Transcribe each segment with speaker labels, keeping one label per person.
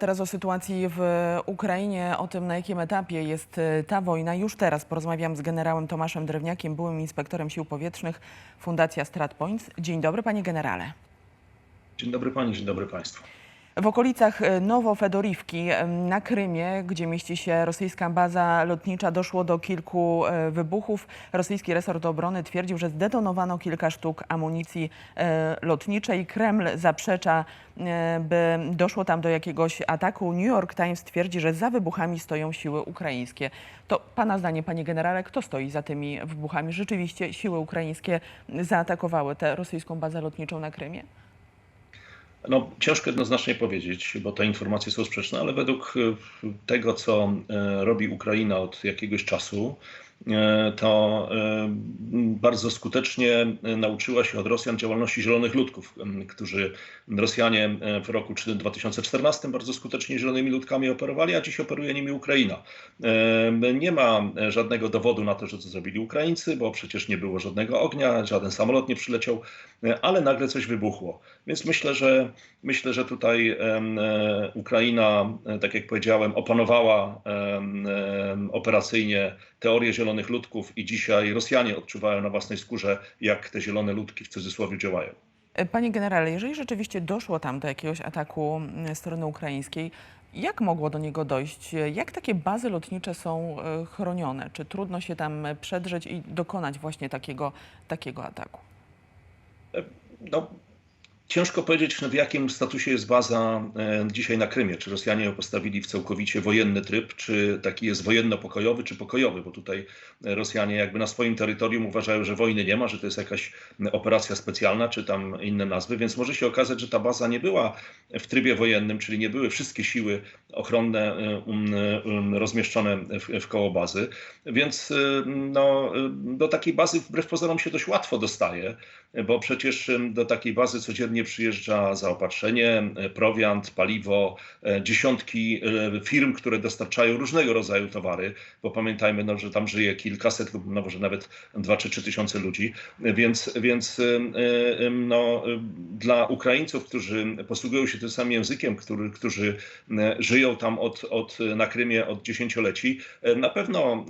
Speaker 1: Teraz o sytuacji w Ukrainie, o tym na jakim etapie jest e, ta wojna. Już teraz porozmawiam z generałem Tomaszem Drewniakiem, byłym inspektorem sił powietrznych Fundacja StratPoints. Dzień dobry panie generale.
Speaker 2: Dzień dobry pani, dzień dobry państwu.
Speaker 1: W okolicach e, Nowofedorivki e, na Krymie, gdzie mieści się rosyjska baza lotnicza, doszło do kilku e, wybuchów. Rosyjski resort obrony twierdził, że zdetonowano kilka sztuk amunicji lotniczej. Kreml zaprzecza, by doszło tam do jakiegoś ataku. New York Times twierdzi, że za wybuchami stoją siły ukraińskie. To pana zdanie, panie generale, kto stoi za tymi wybuchami? Rzeczywiście siły ukraińskie zaatakowały tę rosyjską bazę lotniczą na Krymie?
Speaker 2: No, ciężko jednoznacznie powiedzieć, bo te informacje są sprzeczne, ale według e, tego, co e, robi Ukraina od jakiegoś czasu, e, to bardzo skutecznie nauczyła się od Rosjan działalności zielonych ludków, którzy Rosjanie w roku 2014 bardzo skutecznie zielonymi ludkami operowali, a dziś operuje nimi Ukraina. Nie ma żadnego dowodu na to, że to zrobili Ukraińcy, bo przecież nie było żadnego ognia, żaden samolot nie przyleciał, ale nagle coś wybuchło. Więc myślę, że myślę, że tutaj e, Ukraina, e, tak jak powiedziałem, opanowała operacyjnie teorię zielonych ludków i dzisiaj Rosjanie odczuwają na własnej skórze, jak te zielone ludki w cudzysłowie działają.
Speaker 1: E, Panie generale, jeżeli rzeczywiście doszło tam do jakiegoś ataku strony ukraińskiej, jak mogło do niego dojść? E, Jak takie bazy lotnicze są e, chronione? Czy trudno się tam e, przedrzeć i dokonać właśnie takiego, takiego ataku?
Speaker 2: No, ciężko powiedzieć, w jakim statusie jest baza e, dzisiaj na Krymie. Czy Rosjanie ją postawili w całkowicie wojenny tryb, czy taki jest wojenno-pokojowy, czy pokojowy, bo tutaj e, Rosjanie jakby na swoim terytorium uważają, że wojny nie ma, że to jest jakaś operacja specjalna, czy tam inne nazwy, więc może się okazać, że ta baza nie była w trybie wojennym, czyli nie były wszystkie siły ochronne e, um, um, rozmieszczone w, w koło bazy, więc e, no, e, do takiej bazy wbrew pozorom się dość łatwo dostaje, bo przecież do takiej bazy codziennie przyjeżdża zaopatrzenie, e, prowiant, paliwo, e, dziesiątki e, firm, które dostarczają różnego rodzaju towary, bo pamiętajmy, no, że tam żyje kilkaset lub no, może nawet dwa czy trzy tysiące ludzi, więc, więc no, dla Ukraińców, którzy posługują się tym samym językiem, który, którzy żyją tam od, od, na Krymie od dziesięcioleci, na pewno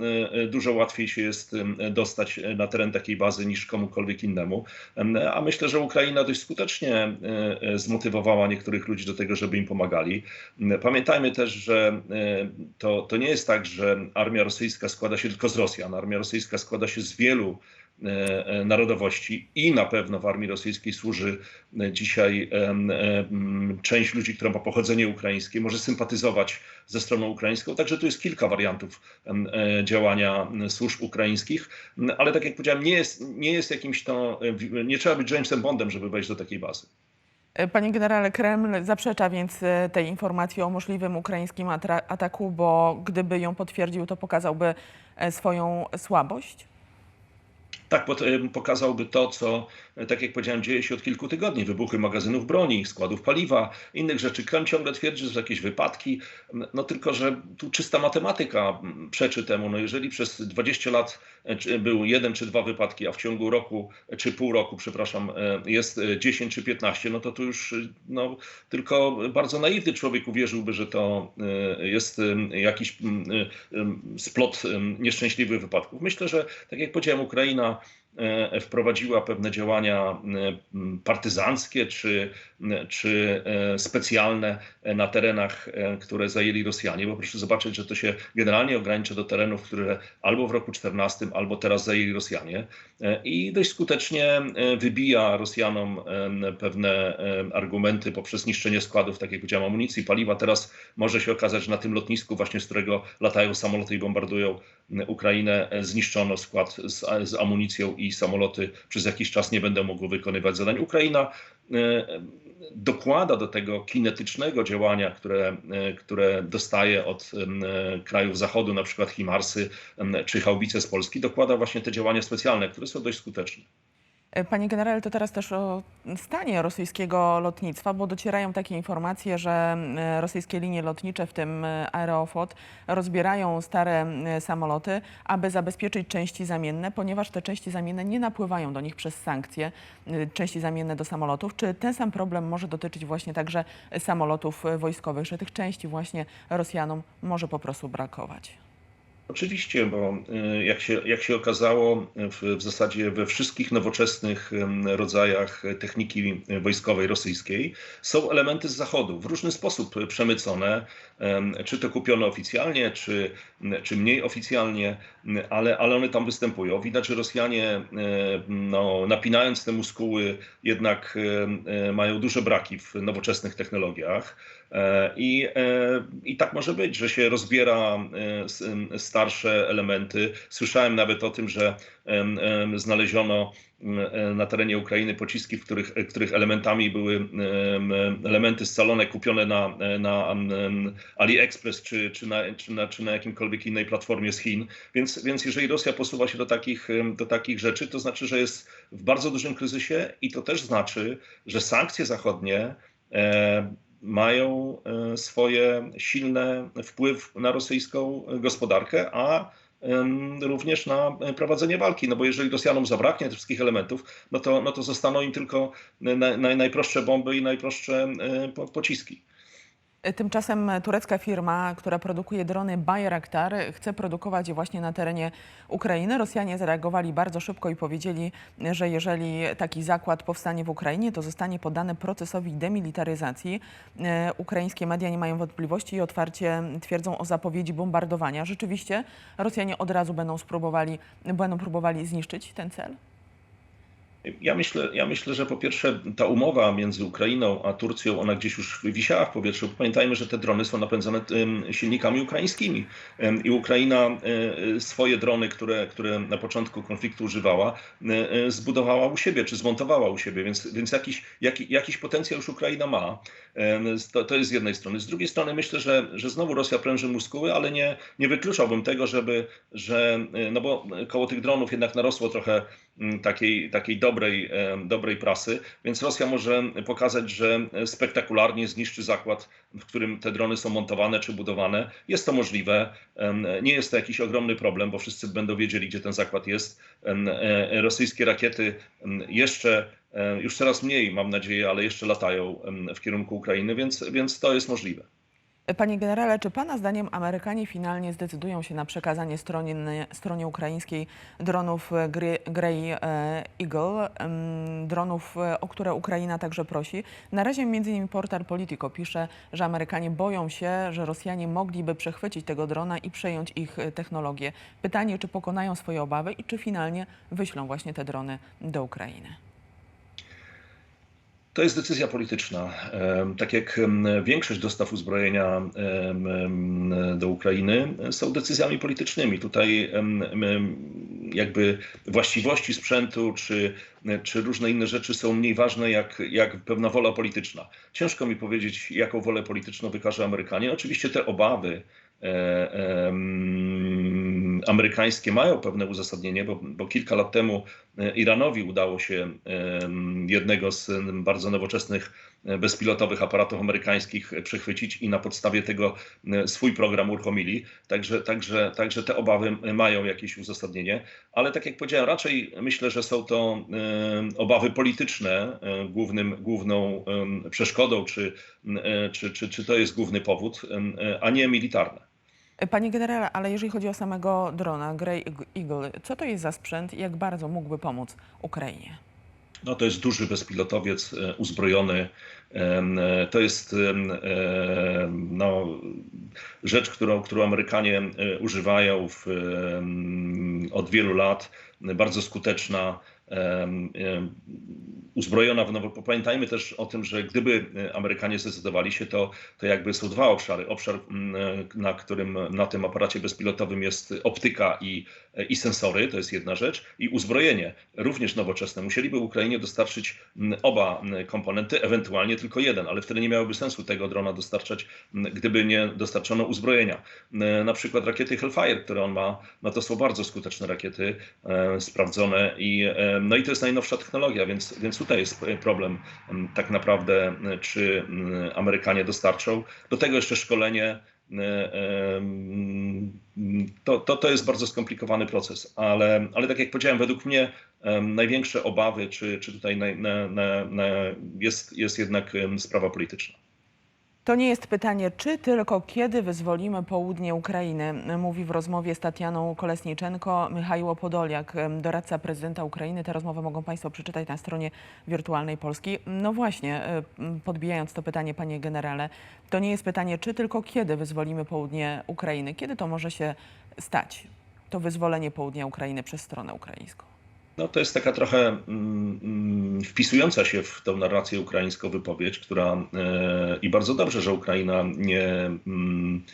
Speaker 2: dużo łatwiej się jest dostać na teren takiej bazy niż komukolwiek innemu. Em, A myślę, że Ukraina dość skutecznie e, e, zmotywowała niektórych ludzi do tego, żeby im pomagali. Pamiętajmy też, że e, to, to nie jest tak, że armia rosyjska składa się tylko z Rosjan. Armia rosyjska składa się z wielu narodowości i na pewno w armii rosyjskiej służy e, dzisiaj część ludzi, która ma pochodzenie ukraińskie, może sympatyzować ze stroną ukraińską. Także tu jest kilka wariantów e, działania służb ukraińskich, ale tak jak powiedziałem, nie jest, nie jest jakimś to, e, nie trzeba być Jamesem Bondem, żeby wejść do takiej bazy.
Speaker 1: E, Panie generale, Kreml zaprzecza więc e, tej informacji o możliwym ukraińskim ataku, bo gdyby ją potwierdził, to pokazałby e, swoją słabość?
Speaker 2: Tak, pokazałby to, co, tak jak powiedziałem, dzieje się od kilku tygodni. Wybuchy magazynów broni, składów paliwa, innych rzeczy. Kreml ciągle twierdzi, że są jakieś wypadki, no tylko, że tu czysta matematyka przeczy temu. No jeżeli przez 20 lat e, był jeden czy dwa wypadki, a w ciągu roku, e, czy pół roku, przepraszam, e, jest e, 10 czy 15, no to tu już e, no, tylko bardzo naiwny człowiek uwierzyłby, że to e, jest em, jakiś e, splot nieszczęśliwych wypadków. Myślę, że tak jak powiedziałem, Ukraina e, wprowadziła pewne działania e, partyzanckie czy, czy e, specjalne na terenach, e, które zajęli Rosjanie, bo proszę zobaczyć, że to się generalnie ogranicza do terenów, które albo w roku 14, albo teraz zajęli Rosjanie e, i dość skutecznie e, wybija Rosjanom pewne argumenty poprzez niszczenie składów, tak jak powiedziałem, amunicji, paliwa. Teraz może się okazać, że na tym lotnisku właśnie, z którego latają samoloty i bombardują Ukrainę, e, zniszczono skład z, z amunicją i samoloty przez jakiś czas nie będą mogły wykonywać zadań. Ukraina e, dokłada do tego kinetycznego działania, które, e, które dostaje od e, krajów zachodu, na przykład Himarsy czy haubice z Polski, dokłada właśnie te działania specjalne, które są dość skuteczne.
Speaker 1: Panie generale, to teraz też o stanie rosyjskiego lotnictwa, bo docierają takie informacje, że e, rosyjskie linie lotnicze, w tym e, Aeroflot, rozbierają stare e, samoloty, aby zabezpieczyć części zamienne, ponieważ te części zamienne nie napływają do nich przez sankcje, e, części zamienne do samolotów. Czy ten sam problem może dotyczyć właśnie także samolotów e, wojskowych, że tych części właśnie Rosjanom może po prostu brakować?
Speaker 2: Oczywiście, bo y, jak się, jak się okazało, w, w zasadzie we wszystkich nowoczesnych rodzajach techniki wojskowej rosyjskiej są elementy z zachodu, w różny sposób przemycone, em, czy to kupione oficjalnie, czy, czy mniej oficjalnie, ale, ale one tam występują. Widać, że Rosjanie, e, no, napinając te muskuły, jednak e, mają duże braki w nowoczesnych technologiach. E, I, e, I tak może być, że się rozbiera e, starsze elementy. Słyszałem nawet o tym, że znaleziono na terenie Ukrainy pociski, w których, których elementami były em, elementy scalone kupione na, na AliExpress czy, czy, na, czy, na, czy na jakimkolwiek innej platformie z Chin. Więc, więc jeżeli Rosja posuwa się do takich, do takich rzeczy, to znaczy, że jest w bardzo dużym kryzysie i to też znaczy, że sankcje zachodnie mają e, swoje silny wpływ na rosyjską gospodarkę, a również na prowadzenie walki. No bo jeżeli Rosjanom zabraknie tych wszystkich elementów, no to, no to zostaną im tylko na, na, najprostsze bomby i najprostsze e, po- pociski.
Speaker 1: Tymczasem turecka firma, która produkuje drony Bayraktar, chce produkować je właśnie na terenie Ukrainy. Rosjanie zareagowali bardzo szybko i powiedzieli, że jeżeli taki zakład powstanie w Ukrainie, to zostanie poddany procesowi demilitaryzacji. E, Ukraińskie media nie mają wątpliwości i otwarcie twierdzą o zapowiedzi bombardowania. Rzeczywiście Rosjanie od razu będą spróbowali, będą próbowali zniszczyć ten cel?
Speaker 2: Ja myślę, ja myślę, że po pierwsze ta umowa między Ukrainą a Turcją, ona gdzieś już wisiała w powietrzu. Pamiętajmy, że te drony są napędzane silnikami ukraińskimi i Ukraina e, swoje drony, które, które na początku konfliktu używała, e, e, zbudowała u siebie, czy zmontowała u siebie, więc, więc jakiś, jaki, jakiś potencjał już Ukraina ma. To, to jest z jednej strony. Z drugiej strony myślę, że, że znowu Rosja pręży muskuły, ale nie, nie wykluczałbym tego, żeby, że, no bo koło tych dronów jednak narosło trochę takiej, takiej dobrej, e, dobrej prasy, więc Rosja może pokazać, że spektakularnie zniszczy zakład, w którym te drony są montowane czy budowane. Jest to możliwe. Nie jest to jakiś ogromny problem, bo wszyscy będą wiedzieli, gdzie ten zakład jest. Em, e, Rosyjskie rakiety jeszcze, e, już coraz mniej, mam nadzieję, ale jeszcze latają w kierunku Ukrainy, więc, więc to jest możliwe.
Speaker 1: Panie generale, czy Pana zdaniem Amerykanie finalnie zdecydują się na przekazanie stronie, stronie ukraińskiej dronów e, Grey e, Eagle, dronów, e, o które Ukraina także prosi? Na razie m.in. portal Politico pisze, że Amerykanie boją się, że Rosjanie mogliby przechwycić tego drona i przejąć ich technologię. Pytanie, czy pokonają swoje obawy i czy finalnie wyślą właśnie te drony do Ukrainy?
Speaker 2: To jest decyzja polityczna. Tak jak większość dostaw uzbrojenia do Ukrainy są decyzjami politycznymi. Tutaj jakby właściwości sprzętu czy, czy różne inne rzeczy są mniej ważne jak, jak pewna wola polityczna. Ciężko mi powiedzieć, jaką wolę polityczną wykaże Amerykanie. Oczywiście te obawy e, amerykańskie mają pewne uzasadnienie, bo, bo kilka lat temu e, Iranowi udało się em, jednego z bardzo nowoczesnych e, bezpilotowych aparatów amerykańskich przechwycić i na podstawie tego e, swój program uruchomili. Także, także, także te obawy mają jakieś uzasadnienie, ale tak jak powiedziałem, raczej myślę, że są to obawy polityczne e, głównym, główną przeszkodą, czy, e, czy, czy, czy to jest główny powód, e, a nie militarne.
Speaker 1: Panie generale, ale jeżeli chodzi o samego drona Grey Eagle, co to jest za sprzęt i jak bardzo mógłby pomóc Ukrainie?
Speaker 2: No, to jest duży bezpilotowiec e, uzbrojony. E, To jest e, no, rzecz, którą, którą Amerykanie używają w, od wielu lat. Bardzo skuteczna. Uzbrojona w nowo. Pamiętajmy też o tym, że gdyby Amerykanie zdecydowali się, to, to jakby są dwa obszary. Obszar, na którym na tym aparacie bezpilotowym jest optyka i, i sensory, to jest jedna rzecz, i uzbrojenie, również nowoczesne. Musieliby Ukrainie dostarczyć oba komponenty, ewentualnie tylko jeden, ale wtedy nie miałoby sensu tego drona dostarczać, gdyby nie dostarczono uzbrojenia. Na przykład rakiety Hellfire, które on ma, no to są bardzo skuteczne rakiety, e, sprawdzone i, e, no i to jest najnowsza technologia, więc, więc tutaj jest problem tak naprawdę, czy Amerykanie dostarczą. Do tego jeszcze szkolenie. E, To, to, to jest bardzo skomplikowany proces, ale, ale tak jak powiedziałem, według mnie największe obawy, czy, czy tutaj na, na, na jest, jest jednak sprawa polityczna.
Speaker 1: To nie jest pytanie, czy tylko kiedy wyzwolimy południe Ukrainy, mówi w rozmowie z Tatianą Kolesniczenko Michaiło Podoliak, doradca prezydenta Ukrainy. Tę rozmowę mogą Państwo przeczytać na stronie wirtualnej Polski. No właśnie, e, podbijając to pytanie, panie generale, to nie jest pytanie, czy tylko kiedy wyzwolimy południe Ukrainy. Kiedy to może się stać, to wyzwolenie południa Ukrainy przez stronę ukraińską?
Speaker 2: No to jest taka trochę mm, mm, wpisująca się w tą narrację ukraińską wypowiedź, która e, i bardzo dobrze, że Ukraina nie, mm,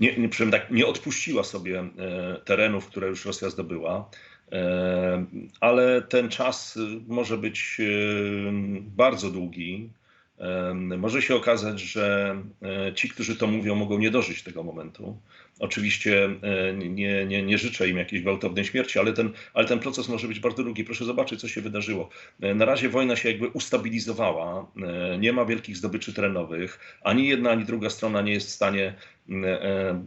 Speaker 2: nie, nie, tak, nie odpuściła sobie e, terenów, które już Rosja zdobyła. E, ale ten czas może być bardzo długi. Może się okazać, że e, ci, którzy to mówią, mogą nie dożyć tego momentu. Oczywiście e, nie, nie, nie życzę im jakiejś gwałtownej śmierci, ale ten, ale ten proces może być bardzo długi. Proszę zobaczyć, co się wydarzyło. E, Na razie wojna się jakby ustabilizowała. Nie ma wielkich zdobyczy terenowych. Ani jedna, ani druga strona nie jest w stanie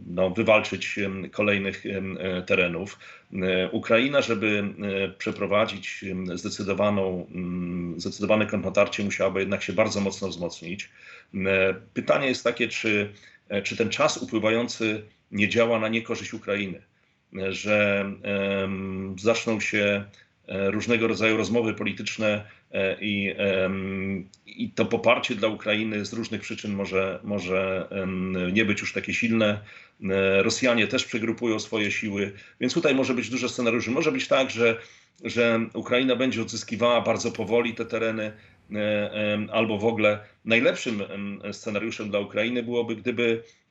Speaker 2: no, wywalczyć kolejnych e, terenów. E, Ukraina, żeby e, przeprowadzić zdecydowaną, mm, zdecydowane kontrnatarcie, musiałaby jednak się bardzo mocno wzmocnić. Pytanie jest takie, czy, czy ten czas upływający nie działa na niekorzyść Ukrainy, że em, zaczną się różnego rodzaju rozmowy polityczne e, i, i to poparcie dla Ukrainy z różnych przyczyn może, może nie być już takie silne. E, Rosjanie też przegrupują swoje siły, więc tutaj może być dużo scenariuszy. Może być tak, że, że Ukraina będzie odzyskiwała bardzo powoli te tereny, e, albo w ogóle najlepszym em, scenariuszem dla Ukrainy byłoby, gdyby e,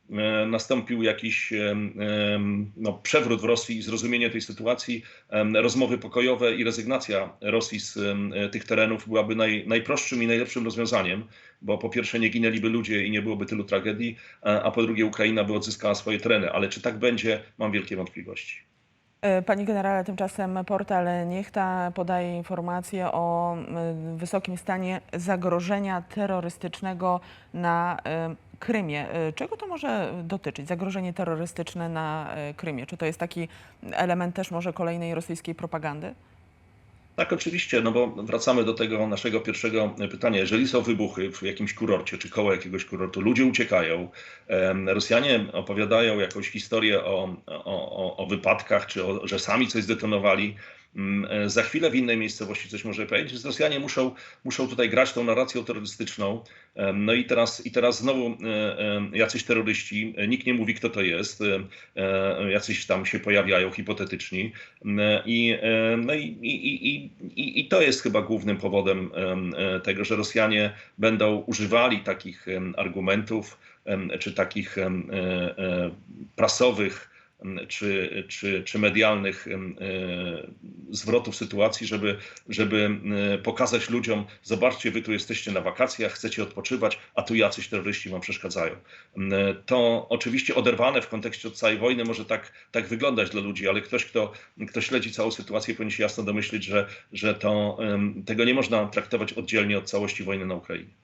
Speaker 2: nastąpił jakiś no, przewrót w Rosji i zrozumienie tej sytuacji, rozmowy pokojowe i rezygnacja Rosji z e, tych terenów byłaby naj, najprostszym i najlepszym rozwiązaniem, bo po pierwsze nie ginęliby ludzie i nie byłoby tylu tragedii, a, po drugie Ukraina by odzyskała swoje tereny. Ale czy tak będzie, mam wielkie wątpliwości.
Speaker 1: E, Panie generale, tymczasem portal Niechta podaje informacje o wysokim stanie zagrożenia terrorystycznego na e, Krymie. E, Czego to może dotyczyć? Zagrożenie terrorystyczne na e, Krymie. Czy to jest taki element też może kolejnej rosyjskiej propagandy?
Speaker 2: Tak, oczywiście, no bo wracamy do tego naszego pierwszego pytania. Jeżeli są wybuchy w jakimś kurorcie, czy koło jakiegoś kurortu, ludzie uciekają, Rosjanie opowiadają jakąś historię o, o, o, wypadkach, czy o, że sami coś zdetonowali, za chwilę w innej miejscowości coś może powiedzieć, więc Rosjanie muszą, muszą tutaj grać tą narracją terrorystyczną. No i teraz, i teraz znowu e, e, jacyś terroryści, e, nikt nie mówi kto to jest, e, e, jacyś tam się pojawiają hipotetyczni. Mm, i, e, no i, i, i, i, i to jest chyba głównym powodem em, e, tego, że Rosjanie będą używali takich argumentów czy takich e, e, prasowych czy, czy, czy medialnych e, zwrotów sytuacji, żeby, żeby pokazać ludziom, zobaczcie, wy tu jesteście na wakacjach, chcecie odpoczywać, a tu jacyś terroryści wam przeszkadzają. E, To oczywiście oderwane w kontekście od całej wojny może tak, tak wyglądać dla ludzi, ale ktoś, kto, kto śledzi całą sytuację, powinien się jasno domyślić, że, że to, tego nie można traktować oddzielnie od całości wojny na Ukrainie.